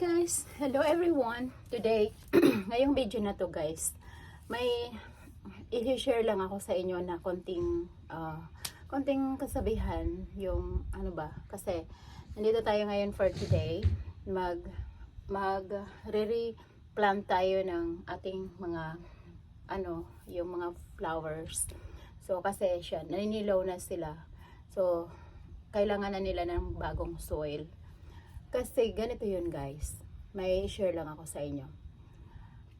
guys! Hello everyone! Today, ngayong video na to guys, may i-share lang ako sa inyo na konting ah, konting kasabihan yung ano ba. Kasi nandito tayo ngayon for today. Mag mag re-plant tayo ng ating mga ano yung mga flowers. So kasi siya naninilaw na sila. So kailangan na nila ng bagong soil kasi ganito yun guys. May share lang ako sa inyo.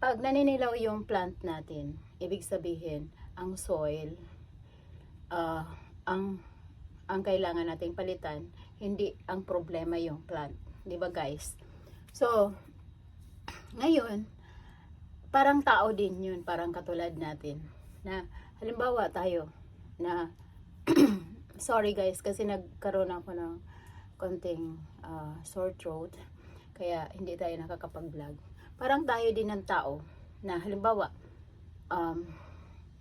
Pag naninilaw yung plant natin, ibig sabihin, ang soil, ah, ang ang kailangan nating palitan, hindi ang problema yung plant. Di ba guys? So, ngayon, parang tao din yun, parang katulad natin. Na, halimbawa tayo, na, sorry guys, kasi nagkaroon ako ng konting ah, sore throat kaya hindi tayo nakakapag-vlog. Parang tayo din ng tao na halimbawa um,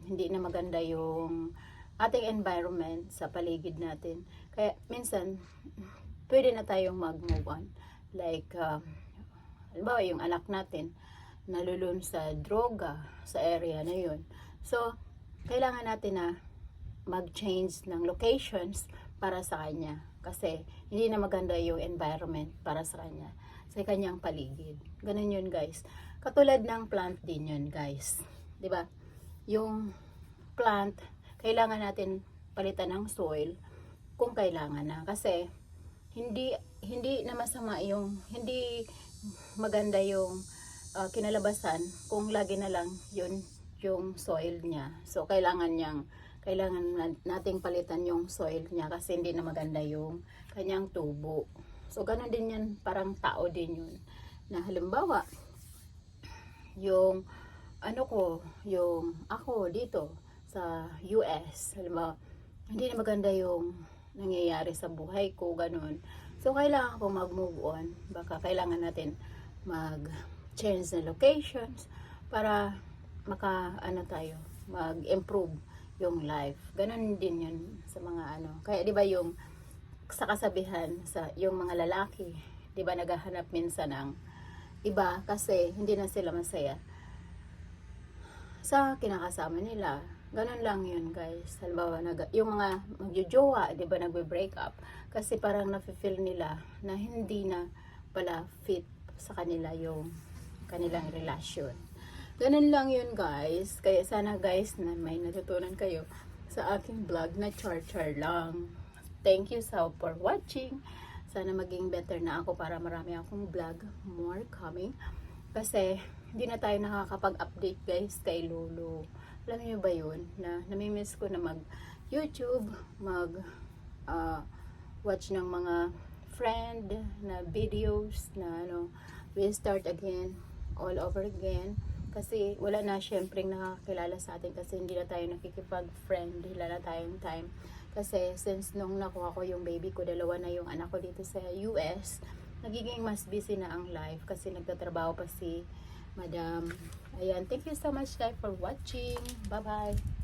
hindi na maganda yung ating environment sa paligid natin. Kaya minsan pwede na tayong mag-move on. Like um, halimbawa yung anak natin nalulun sa droga sa area na yun. So, kailangan natin na mag-change ng locations para sa kanya. Kasi hindi na maganda yung environment para sa kanya. Sa kanyang paligid. Ganun yun guys. Katulad ng plant din yun guys. 'Di ba? Yung plant, kailangan natin palitan ng soil kung kailangan na. Kasi hindi hindi na masama yung hindi maganda yung uh, kinalabasan kung lagi na lang yun yung soil niya. So kailangan niyang kailangan na- nating palitan yung soil niya kasi hindi na maganda yung kanyang tubo. So, ganun din yan, parang tao din yun. Na halimbawa, yung ano ko, yung ako dito sa US, halimbawa, hindi na maganda yung nangyayari sa buhay ko, ganun. So, kailangan ko mag-move on. Baka kailangan natin mag-change na locations para maka, ano tayo, mag-improve yung life. Ganon din yun sa mga ano. Kaya 'di ba yung sa kasabihan sa yung mga lalaki, 'di ba naghahanap minsan ng iba kasi hindi na sila masaya sa kinakasama nila. Ganon lang yun, guys. Halimbawa, nag, yung mga magjojowa, di ba, nagbe-break up. Kasi parang nafe-feel nila na hindi na pala fit sa kanila yung kanilang relasyon. Ganun lang yun guys. Kaya sana guys na may natutunan kayo sa aking vlog na char-char lang. Thank you so for watching. Sana maging better na ako para marami akong vlog. More coming. Kasi hindi na tayo nakakapag-update guys kay Lolo. Alam niyo ba yun? Na namimiss ko na mag YouTube, mag ah, watch ng mga friend na videos na ano, we start again all over again kasi wala na syempre nakakilala sa atin kasi hindi na tayo nakikipag-friend wala na tayong time. Kasi since nung nakuha ko yung baby ko dalawa na yung anak ko dito sa US nagiging mas busy na ang life kasi nagtatrabaho pa si madam. Ayan thank you so much guys for watching. Bye bye